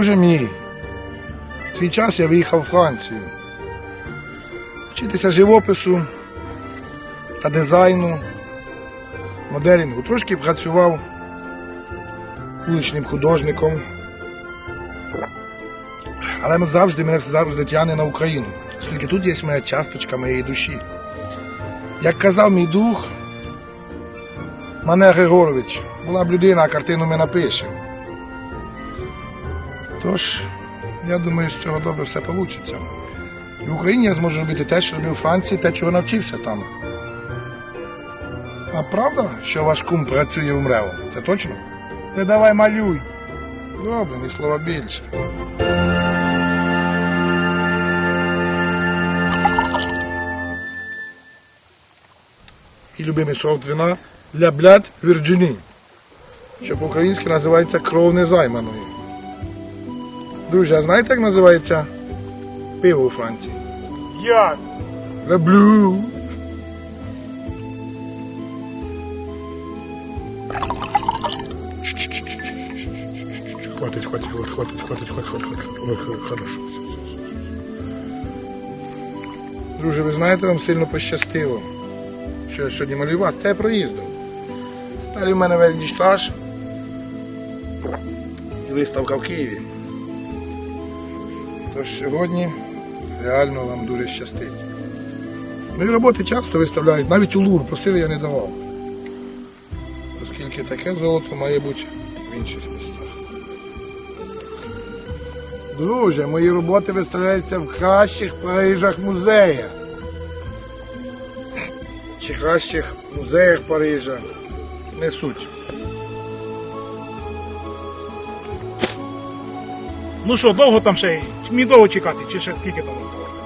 Друже мій, в свій час я виїхав у Францію. Вчитися живопису та дизайну, моделінгу. Трошки працював вуличним художником. Але ми завжди мене завжди тягне на Україну, оскільки тут є моя часточка моєї душі. Як казав мій друг Мане Григорович, була б людина, а картину ми напишемо. Тож, я думаю, з цього добре все вийде. І в Україні я зможу робити те, що робив у Франції, те, чого навчився там. А правда, що ваш кум працює у МРЕО? Це точно? Ти давай малюй. Добре, ні слова більше. І любимий сорт вина для блят Вірджині, що по-українськи називається кров незайманої. Друзі, а знаєте, як називається пиво у Франції? Як? Le Blue. Хватит, хватит, хватит, хватит, хватит, хватит, хватит, хватит. Ой, Хорошо. Друже, ви знаєте, вам сильно пощастило, що я сьогодні малював. Це я проїздом. Далі в мене верніштаж і виставка в Києві. Тож сьогодні реально вам дуже щастить. Мої роботи часто виставляють, навіть у Лур просили я не давав. Оскільки таке золото має бути в інших містах. Друже, мої роботи виставляються в кращих Парижах музеях. Чи кращих музеях Парижа. Не суть. Ну що, довго там ще? Мені довго чекати, чи ще скільки там осталося?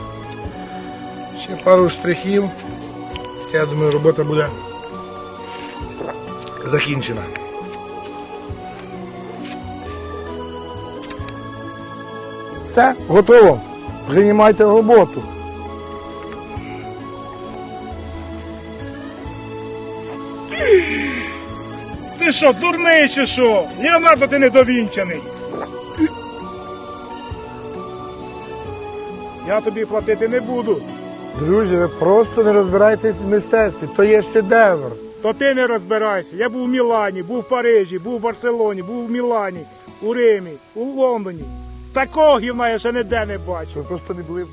Ще пару штрихів. Я думаю, робота буде закінчена. Все, готово. Приймайте роботу. Ти що, дурний чи що? Леонардо ти недовінчений. Я тобі платити не буду. Друзі, ви просто не розбираєтесь в мистецтві. То є шедевр. То ти не розбирайся. Я був в Мілані, був в Парижі, був в Барселоні, був в Мілані, у Римі, у Лондоні. Такого гівна я ще ніде не бачив. Ви просто не були в.